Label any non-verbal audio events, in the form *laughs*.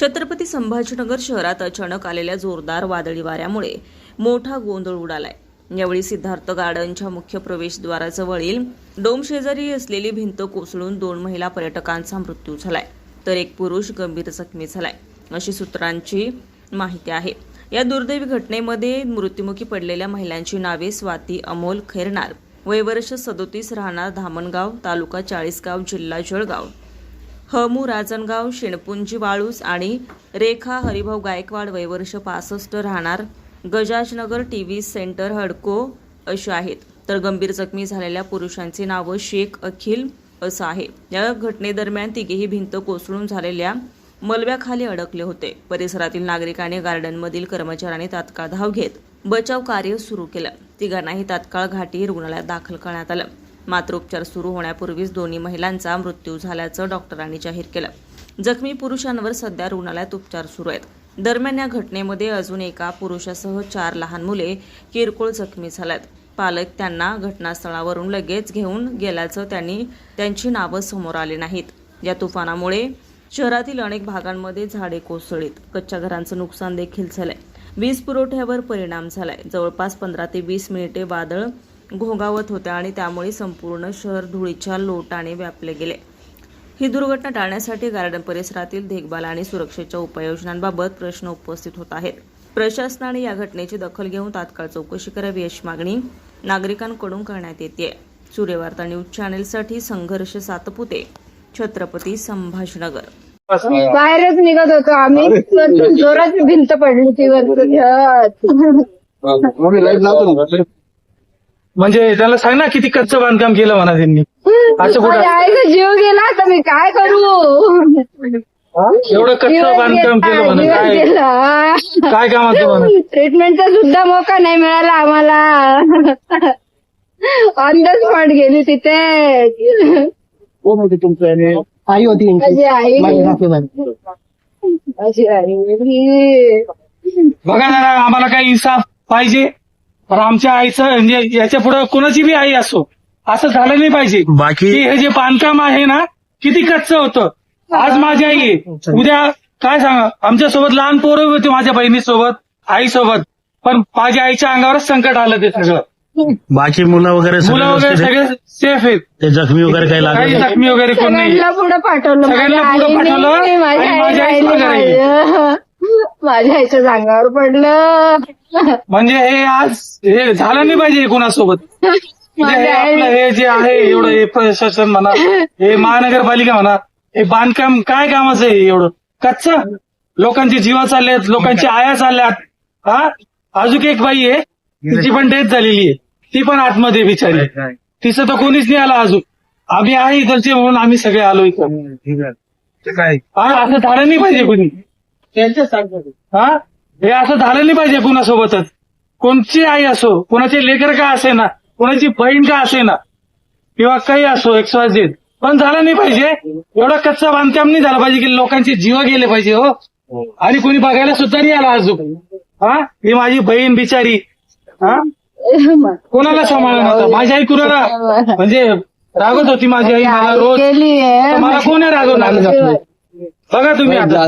छत्रपती संभाजीनगर शहरात अचानक आलेल्या जोरदार वादळी वाऱ्यामुळे मोठा गोंधळ उडालाय. यावेळी सिद्धार्थ गार्डनच्या मुख्य प्रवेशद्वाराजवळील डोम शेजारी असलेली भिंत कोसळून दोन महिला पर्यटकांचा मृत्यू झालाय. तर एक पुरुष गंभीर जखमी झालाय अशी सूत्रांची माहिती आहे. या दुर्दैवी घटनेमध्ये मृत्युमुखी पडलेल्या महिलांची नावे स्वाती अमोल खैरनार वयवर्ष सदोतीस राहणार धामणगाव तालुका चाळीसगाव जिल्हा जळगाव. हमू राजनगाव शेणपुंजी वाळूस आणि रेखा हरिभाऊ गायकवाड वयवर्ष पासष्ट राहणार गजाजनगर टी व्ही सेंटर हडको अशी आहेत. तर गंभीर जखमी झालेल्या पुरुषांची नावं शेख अखिल असं आहे. या घटनेदरम्यान तिघेही भिंत कोसळून झालेल्या मलब्याखाली अडकले होते. परिसरातील नागरिकांनी गार्डनमधील कर्मचाऱ्यांनी तात्काळ धाव घेत बचाव कार्य सुरू केलं. तिघांनाही तात्काळ घाटी रुग्णालयात दाखल करण्यात आलं. मात्र उपचार सुरू होण्यापूर्वीच दोन्ही महिलांचा मृत्यू झाल्याचं डॉक्टरांनी जाहीर केलं. जखमी पुरुषांवर सध्या रुग्णालयात उपचार सुरू आहेत. दरम्यान या घटनेमध्ये अजून एका पुरुषासह चार लहान मुले किरकोळ जखमी झाल्यात. पालक त्यांना घटनास्थळावरून लगेच घेऊन गेल्याचं त्यांनी त्यांची नावं समोर आली नाहीत. या तुफानामुळे शहरातील अनेक भागांमध्ये झाडे कोसळीत कच्च्या घरांचं नुकसान देखील झालंय. वीज पुरवठ्यावर परिणाम झालाय. जवळपास पंधरा ते वीस मिनिटे वादळ घोंगावत होत्या आणि त्यामुळे संपूर्ण शहर धुळीच्या लोटाने व्यापले गेले. ही दुर्घटना टाळण्यासाठी गार्डन परिसरातील देखभाल आणि सुरक्षेच्या उपाययोजनांबाबत प्रश्न उपस्थित होत आहेत. प्रशासनाने या घटनेची दखल घेऊन तात्काळ चौकशी करावी अशी मागणी नागरिकांकडून करण्यात येते. सूर्यवार्ता न्यूज चॅनेलसाठी संघर्ष सातपुते छत्रपती संभाजीनगर. बाहेरच निघत होतो. आम्ही वरतून जोरात भिंत पडली ती वरतून म्हणजे त्याला सांग ना किती कच्चं बांधकाम केलं म्हणा त्यांनी. असं कुठं जीव गेला तर मी काय करू? एवढं कच्चं बांधकाम केलं काय काय ट्रीटमेंटचा सुद्धा मोका नाही मिळाला आम्हाला. ऑन द स्पॉट गेली तिथे. आई होती माझी आई. माझी आई. बघा जरा आम्हाला काही इन्साफ पाहिजे. पण आमच्या आईचं म्हणजे याच्यापुढे कोणाची बी आई असो असं झालं नाही पाहिजे. बाकी की हे जे बांधकाम आहे ना किती कच्चं होतं. आज माझी आई. आहे उद्या काय सांगा? आमच्यासोबत लहान पोरं होते माझ्या बहिणीसोबत आईसोबत. पण माझ्या आईच्या अंगावरच संकट आलं ते सगळं. बाकी मुलं वगैरे सगळे मुलं वगैरे व्यवस्थित आहेत? सगळे सेफ आहेत. ते जखमी वगैरे काही काही लागले जखमी वगैरे कोण नाही. सगळ्यांना पुढे पाठवलं. सगळ्यांना माझ्या पुढं आईने, पाठवलं माझ्या आणि माझ्या आईने आईचं मागे पाहिलं. माझ्या आईच्या अंगावर पडलं. म्हणजे हे आज हे झालं नाही पाहिजे कोणासोबत. म्हणजे *laughs* हे माझ्या आपलं आई हे जे आहे एवढं हे प्रशासन म्हणा हे महानगरपालिका म्हणा हे बांधकाम काय कामाचं आहे एवढं? कच्च? लोकांची जीवा चालल्यात लोकांची आया चालल्यात. हा? अजून एक बाई आहे तिची पण डेथ झालेली आहे. ती पण आतमध्ये बिचारी. तिचं तर कोणीच नाही आला अजून. आम्ही आहे इकडचे म्हणून आम्ही सगळे आलो इथं. हा असं झालं नाही पाहिजे कोणी. हा? हे असं झालं नाही पाहिजे कुणासोबतच. कोणची आई असो कोणाचे लेकर का असे ना कोणाची बहीण का असे ना किंवा काही असो एक्सवायझेड पण झालं नाही पाहिजे. एवढा कच्चा बांधकाम नाही झाला पाहिजे की लोकांचे जीव गेले पाहिजे हो. आणि कोणी बघायला सुद्धा नाही आला अजून. हा? ही माझी बहीण बिचारी. हा? कोणाला सांभाळणार आता माझी आई कुणाला? म्हणजे रागवत होती माझी आई मला रोज. मला कोणी रागवणार? बघा तुम्ही आता.